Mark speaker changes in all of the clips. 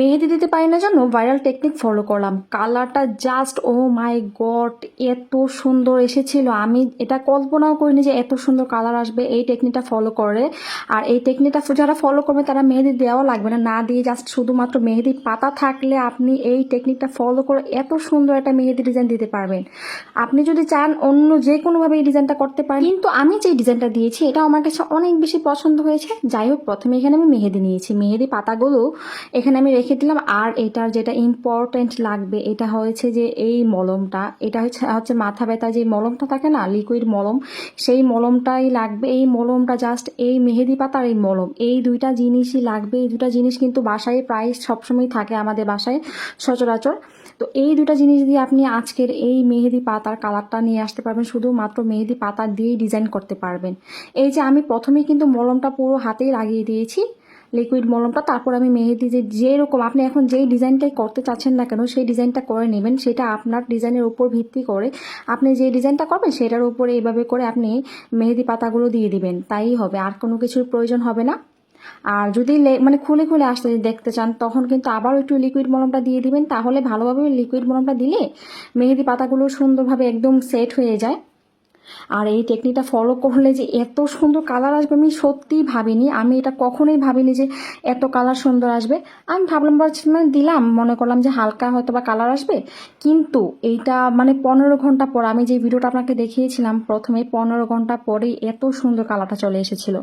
Speaker 1: মেহেদি দিতে পারি না জন্য ভাইরাল টেকনিক ফলো করলাম। কালারটা জাস্ট ও মাই গড এত সুন্দর এসেছিল। আমি এটা কল্পনাও করিনি যে এত সুন্দর কালার আসবে। এই টেকনিকটা ফলো করে। আর এই টেকনিকটা যারা ফলো করবে, তারা মেহেদি দেওয়া লাগবে না। না দিয়ে জাস্ট শুধুমাত্র মেহেদি পাতা থাকলে আপনি এই টেকনিকটা ফলো করে এত সুন্দর একটা মেহেদি ডিজাইন দিতে পারবেন। আপনি যদি চান অন্য যে কোনোভাবে এই ডিজাইনটা করতে পারেন, কিন্তু আমি যে ডিজাইনটা দিয়েছি, এটা আমার কাছে অনেক বেশি পছন্দ হয়েছে। যাই হোক, প্রথমে এখানে আমি মেহেদি নিয়েছি। মেহেদি পাতাগুলো এখানে আমি রেখে দিলাম। আর এটার যেটা ইম্পর্টেন্ট লাগবে, এটা হয়েছে যে এই মলমটা, এটা হচ্ছে হচ্ছে মাথা ব্যথা যে মলমটা থাকে না লিকুইড মলম, সেই মলমটাই লাগবে। এই মলমটা জাস্ট এই মেহেদি পাতার এই মলম, এই দুইটা জিনিসই লাগবে। এই দুটা জিনিস কিন্তু বাসায় প্রায় সবসময় থাকে আমাদের বাসায় সচরাচর। তো এই দুটা জিনিস দিয়ে আপনি আজকের এই মেহেদি পাতার কালারটা নিয়ে আসতে পারবেন। শুধুমাত্র মেহেদি পাতা দিয়েই ডিজাইন করতে পারবেন। এই যে আমি প্রথমেই কিন্তু মলমটা পুরো হাতেই লাগিয়ে দিয়েছি। লিকুইড মলমটা, তারপর আমি মেহেদি যে, যেরকম আপনি এখন যেই ডিজাইনটাই করতে চাচ্ছেন না কেন, সেই ডিজাইনটা করে নেবেন। সেটা আপনার ডিজাইনের উপর ভিত্তি করে আপনি যে ডিজাইনটা করবেন, সেটার উপরে এইভাবে করে আপনি মেহেদি পাতাগুলো দিয়ে দিবেন। তাই হবে, আর কোনো কিছুর প্রয়োজন হবে না। আর যদি মানে খুলে খুলে আসতে দেখতে চান, তখন কিন্তু আবার একটু লিকুইড মলমটা দিয়ে দিবেন। তাহলে ভালোভাবে লিকুইড মলমটা দিলে মেহেদি পাতাগুলো সুন্দরভাবে একদম সেট হয়ে যায়। আর এই টেকনিকটা ফলো করলে যে এত সুন্দর কালার আসবে, আমি সত্যিই ভাবিনি। আমি এটা কখনোই ভাবিনি যে এত কালার সুন্দর আসবে। আমি ভাবলাম মানে দিলাম। মনে করলাম যে হালকা হয়তো বা কালার আসবে। কিন্তু এইটা মানে পনেরো ঘণ্টা পর, আমি যে ভিডিওটা আপনাকে দেখিয়েছিলাম, প্রথমে পনেরো ঘণ্টা পরেই এত সুন্দর কালারটা চলে এসেছিল।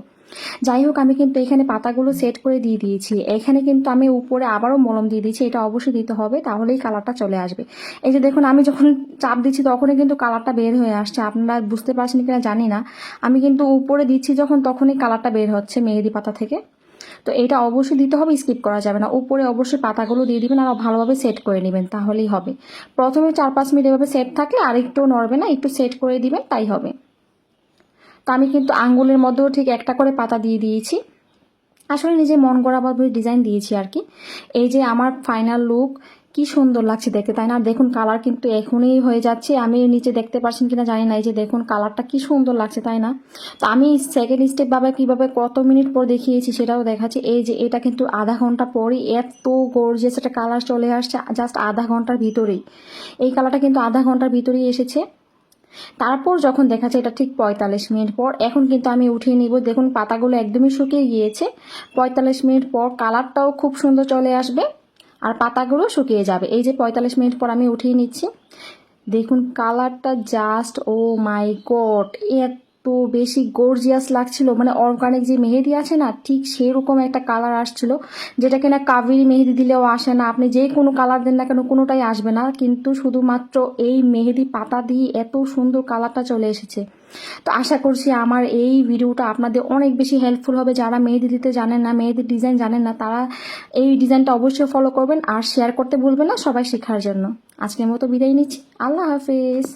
Speaker 1: যাই হোক আমি কিন্তু এখানে পাতাগুলো সেট করে দিয়ে দিয়েছি। এখানে কিন্তু আমি উপরে আবারও মলম দিয়ে দিয়েছি, এটা অবশ্যই দিতে হবে, তাহলেই কালারটা চলে আসবে। এই যে দেখুন, আমি যখন চাপ দিচ্ছি তখনই কিন্তু কালারটা বের হয়ে আসছে, আপনারা বুঝতে পারছেন কিনা জানি না। আমি কিন্তু উপরে দিচ্ছি যখন, তখনই কালারটা বের হচ্ছে মেহেদি পাতা থেকে। তো এটা অবশ্যই দিতে হবে স্কিপ করা যাবে না। উপরে অবশ্যই পাতাগুলো দিয়ে দিবেন আর ভালোভাবে সেট করে নেবেন, তাহলেই হবে। প্রথমে চার পাঁচ মিনিট এভাবে সেট থাকলে আর একটু নড়বে না, একটু সেট করে দিবেন, তাই হবে। তো আমি কিন্তু আঙ্গুলের মধ্যেও ঠিক একটা করে পাতা দিয়ে দিয়েছি। আসলে নিজে মন গড়াভাবে ডিজাইন দিয়েছি আর কি। এই যে আমার ফাইনাল লুক কি সুন্দর লাগছে দেখতে, তাই না? দেখুন কালার কিন্তু এখনই হয়ে যাচ্ছে। আমি নিচে দেখতে পাচ্ছেন কিনা জানি না, এই যে দেখুন কালারটা কি সুন্দর লাগছে, তাই না? তো আমি সেকেন্ড স্টেপ ভাবে কীভাবে কত মিনিট পর দেখিয়েছি সেটাও দেখাচ্ছি। এই যে এটা কিন্তু আধা ঘণ্টা পরই এত গর্জিয়াস একটা কালার চলে আসছে জাস্ট আধা ঘণ্টার ভিতরেই। এই কালারটা কিন্তু আধা ঘণ্টার ভিতরেই এসেছে। তারপর যখন দেখা যায় এটা ঠিক পঁয়তাল্লিশ মিনিট পর, এখন কিন্তু আমি উঠিয়ে নিব। দেখুন, পাতাগুলো একদমই শুকিয়ে গিয়েছে। পঁয়তাল্লিশ মিনিট পর কালারটাও খুব সুন্দর চলে আসবে আর পাতাগুলো শুকিয়ে যাবে। এই যে পঁয়তাল্লিশ মিনিট পর আমি উঠিয়ে নিচ্ছি। দেখুন, কালারটা জাস্ট ও মাই গড এত বেশি গর্জিয়াস লাগছিল মানে অর্গানিক যে মেহেদি আছে না, ঠিক সেরকম একটা কালার আসছিল যেটা কিনা কাবেরি মেহেদি দিলেও আসে না। আপনি যে কোনো কালার দেন না কেন, কোনোটাই আসবে না। কিন্তু শুধুমাত্র এই মেহেদি পাতা দিয়ে এত সুন্দর কালারটা চলে এসেছে। তো আশা করছি আমার এই ভিডিওটা আপনাদের অনেক বেশি হেল্পফুল হবে। যারা মেহেদি দিতে জানেন না, মেহেদির ডিজাইন জানেন না, তারা এই ডিজাইনটা অবশ্যই ফলো করবেন। আর শেয়ার করতে ভুলবেন না সবাই শেখার জন্য। আজকের মতো বিদায় নিচ্ছি। আল্লাহ হাফিজ।